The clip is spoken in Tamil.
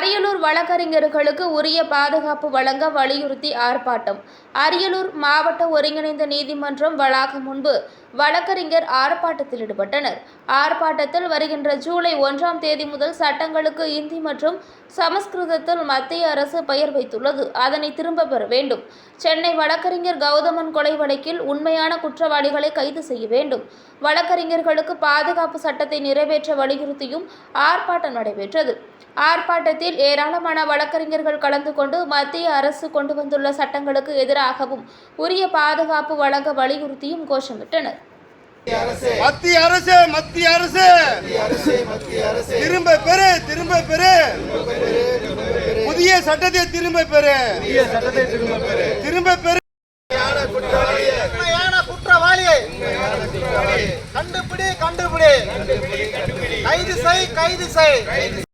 அரியலூர் வழக்கறிஞர்களுக்கு உரிய பாதுகாப்பு வழங்க வலியுறுத்தி ஆர்ப்பாட்டம். அரியலூர் மாவட்ட ஒருங்கிணைந்த நீதிமன்றம் வளாகம் முன்பு வழக்கறிஞர் ஆர்ப்பாட்டத்தில் ஈடுபட்டனர். ஆர்ப்பாட்டத்தில் வருகின்ற ஜூலை ஒன்றாம் தேதி முதல் சட்டங்களுக்கு இந்தி மற்றும் சமஸ்கிருதத்தில் மத்திய அரசு பெயர் வைத்துள்ளது. அதனை திரும்ப பெற வேண்டும். சென்னை வழக்கறிஞர் கௌதமன் கொலை வழக்கில் உண்மையான குற்றவாளிகளை கைது செய்ய வேண்டும். வழக்கறிஞர்களுக்கு பாதுகாப்பு சட்டத்தை நிறைவேற்ற வலியுறுத்தியும் ஆர்ப்பாட்டம் நடைபெற்றது. ஆர்ப்பாட்டத்தில் ஏராளமான வழக்கறிஞர்கள் கலந்து கொண்டு மத்திய அரசு கொண்டு வந்துள்ள சட்டங்களுக்கு எதிராகவும் உரிய பாதுகாப்பு வழங்க வலியுறுத்தியும் கோஷமிட்டனர். மத்திய அரசு. மத்திய அரசு திரும்ப பெறு திரும்ப பெறு. புதிய சட்டத்தை திரும்ப பெறு. திரும்ப குற்றவாளியை. கண்டுபிடி கண்டுபிடி. கைது செய் கைது செய்.